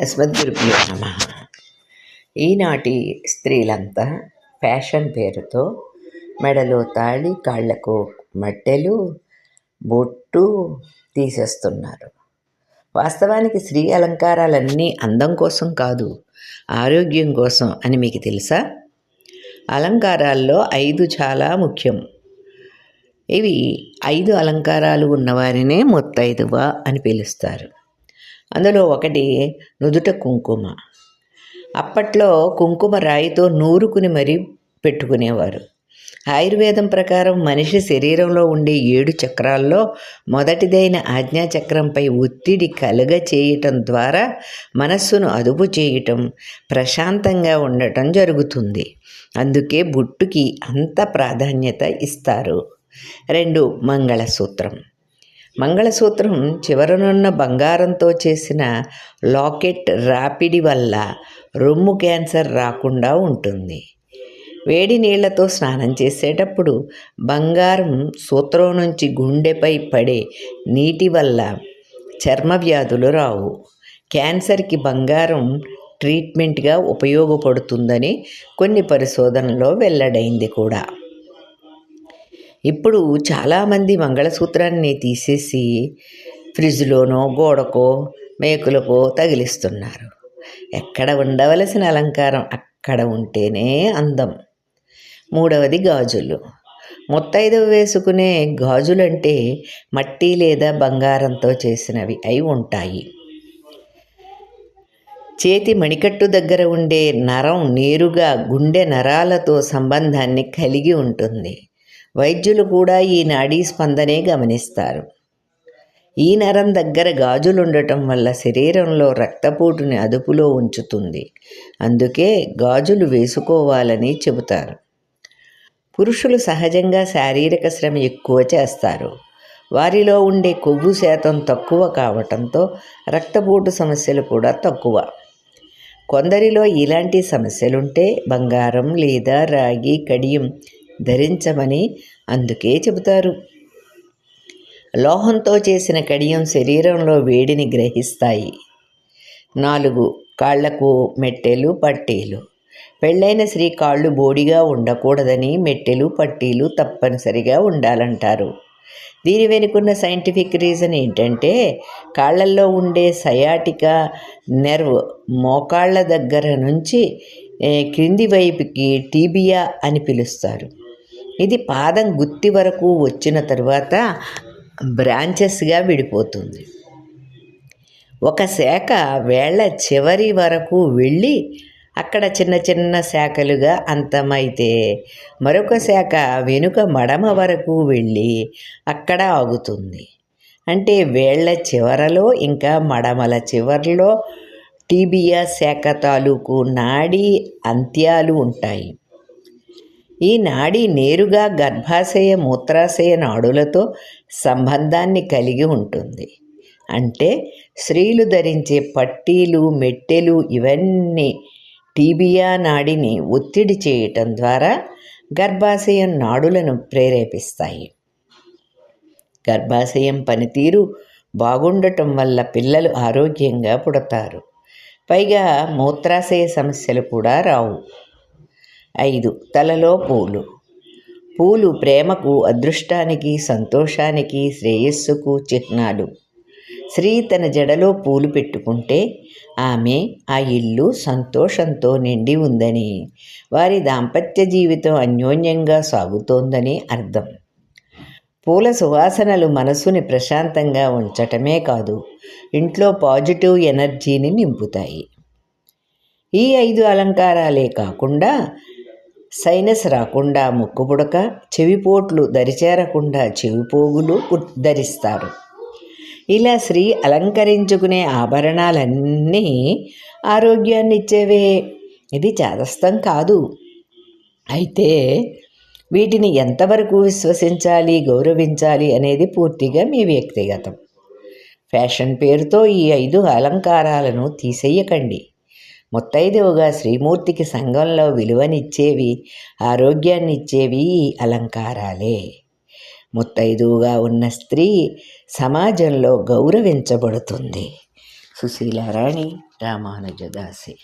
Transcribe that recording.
అస్మద్గురుభ్యో నమ. ఈనాటి స్త్రీలంతా ఫ్యాషన్ పేరుతో మెడలో తాళి కాళ్ళకు మట్టెలు బొట్టు తీసేస్తున్నారు. వాస్తవానికి స్త్రీ అలంకారాలన్నీ అందం కోసం కాదు ఆరోగ్యం కోసం అని మీకు తెలుసా? అలంకారాల్లో ఐదు చాలా ముఖ్యం. ఇవి ఐదు అలంకారాలు ఉన్నవారినే ముత్తైదువ అని పిలుస్తారు. అందులో ఒకటి నుదుట కుంకుమ. అప్పట్లో కుంకుమ రాయితో నూరుకుని మరీ పెట్టుకునేవారు. ఆయుర్వేదం ప్రకారం మనిషి శరీరంలో ఉండే ఏడు చక్రాల్లో మొదటిదైన ఆజ్ఞాచక్రంపై ఒత్తిడి కలుగ చేయటం ద్వారా మనస్సును అదుపు చేయటం ప్రశాంతంగా ఉండటం జరుగుతుంది. అందుకే బుట్టుకి అంత ప్రాధాన్యత ఇస్తారు. రెండు మంగళసూత్రం. మంగళసూత్రం చివరనున్న బంగారంతో చేసిన లాకెట్ రాపిడి వల్ల రొమ్ము క్యాన్సర్ రాకుండా ఉంటుంది. వేడి నీళ్ళతో స్నానం చేసేటప్పుడు బంగారం సూత్రం నుంచి గుండెపై పడే నీటి వల్ల చర్మ వ్యాధులు రావు. క్యాన్సర్కి బంగారం ట్రీట్మెంట్గా ఉపయోగపడుతుందని కొన్ని పరిశోధనలో వెల్లడైంది కూడా. ఇప్పుడు చాలామంది మంగళసూత్రాన్ని తీసేసి ఫ్రిడ్జ్లోనో గోడకో మేకులకో తగిలిస్తున్నారు. ఎక్కడ ఉండవలసిన అలంకారం అక్కడ ఉంటేనే అందం. మూడవది గాజులు. ముత్తైదవ వేసుకునే గాజులంటే మట్టి లేదా బంగారంతో చేసినవి అయి ఉంటాయి. చేతి మణికట్టు దగ్గర ఉండే నరం నేరుగా గుండె నరాలతో సంబంధాన్ని కలిగి ఉంటుంది. వైద్యులు కూడా ఈ నాడీ స్పందనే గమనిస్తారు. ఈ నరం దగ్గర గాజులు ఉండటం వల్ల శరీరంలో రక్తపోటుని అదుపులో ఉంచుతుంది. అందుకే గాజులు వేసుకోవాలని చెబుతారు. పురుషులు సహజంగా శారీరక శ్రమ ఎక్కువ చేస్తారు. వారిలో ఉండే కొవ్వు శాతం తక్కువ కావటంతో రక్తపోటు సమస్యలు కూడా తక్కువ. కొందరిలో ఇలాంటి సమస్యలుంటే బంగారం లేదా రాగి కడియం ధరించమని అందుకే చెబుతారు. లోహంతో చేసిన కడియం శరీరంలో వేడిని గ్రహిస్తాయి. నాలుగు కాళ్ళకు మెట్టెలు పట్టీలు. పెళ్ళైన స్త్రీ కాళ్ళు బోడిగా ఉండకూడదని మెట్టెలు పట్టీలు తప్పనిసరిగా ఉండాలంటారు. దీని వెనుకున్న సైంటిఫిక్ రీజన్ ఏంటంటే కాళ్ళల్లో ఉండే సయాటికా నెర్వ్ మోకాళ్ళ దగ్గర నుంచి క్రింది వైపుకి టీబియా అని పిలుస్తారు. ఇది పాదం గుత్తి వరకు వచ్చిన తర్వాత బ్రాంచెస్గా విడిపోతుంది. ఒక శాఖ వేళ్ళ చివరి వరకు వెళ్ళి అక్కడ చిన్న చిన్న శాఖలుగా అంతమైతే మరొక శాఖ వెనుక మడమ వరకు వెళ్ళి అక్కడ ఆగుతుంది. అంటే వేళ్ళ చివరలో ఇంకా మడమల చివరిలో టీబియా శాఖ తాలూకు నాడీ అంత్యాలు ఉంటాయి. ఈ నాడి నేరుగా గర్భాశయ మూత్రాశయ నాడులతో సంబంధాన్ని కలిగి ఉంటుంది. అంటే స్త్రీలు ధరించే పట్టీలు మెట్టెలు ఇవన్నీ టీబియా నాడిని ఒత్తిడి చేయటం ద్వారా గర్భాశయం నాడులను ప్రేరేపిస్తాయి. గర్భాశయం పనితీరు బాగుండటం వల్ల పిల్లలు ఆరోగ్యంగా పుడతారు. పైగా మూత్రాశయ సమస్యలు కూడా రావు. ఐదు. తలలో పూలు. పూలు ప్రేమకు అదృష్టానికి సంతోషానికి శ్రేయస్సుకు చిహ్నాలు. స్త్రీ తన జడలో పూలు పెట్టుకుంటే ఆమె ఆ ఇల్లు సంతోషంతో నిండి ఉందని వారి దాంపత్య జీవితం అన్యోన్యంగా సాగుతోందని అర్థం. పూల సువాసనలు మనసుని ప్రశాంతంగా ఉంచటమే కాదు ఇంట్లో పాజిటివ్ ఎనర్జీని నింపుతాయి. ఈ ఐదు అలంకారాలే కాకుండా సైనస్ రాకుండా ముక్కుపుడక చెవిపోట్లు దరిచేరకుండా చెవిపోగులు ధరిస్తారు ఇలా స్త్రీ అలంకరించుకునే ఆభరణాలన్నీ ఆరోగ్యాన్ని ఇచ్చేవే ఇది చాదస్తం కాదు. అయితే వీటిని ఎంతవరకు విశ్వసించాలి గౌరవించాలి అనేది పూర్తిగా మీ వ్యక్తిగతం. ఫ్యాషన్ పేరుతో ఈ ఐదు అలంకారాలను తీసేయకండి. ముత్తైదువుగా శ్రీమూర్తికి సంఘంలో విలువనిచ్చేవి ఆరోగ్యాన్ని ఇచ్చేవి ఈ అలంకారాలే. ముత్తైదువుగా ఉన్న స్త్రీ సమాజంలో గౌరవించబడుతుంది. సుశీలారాణి రామానుజదాసి.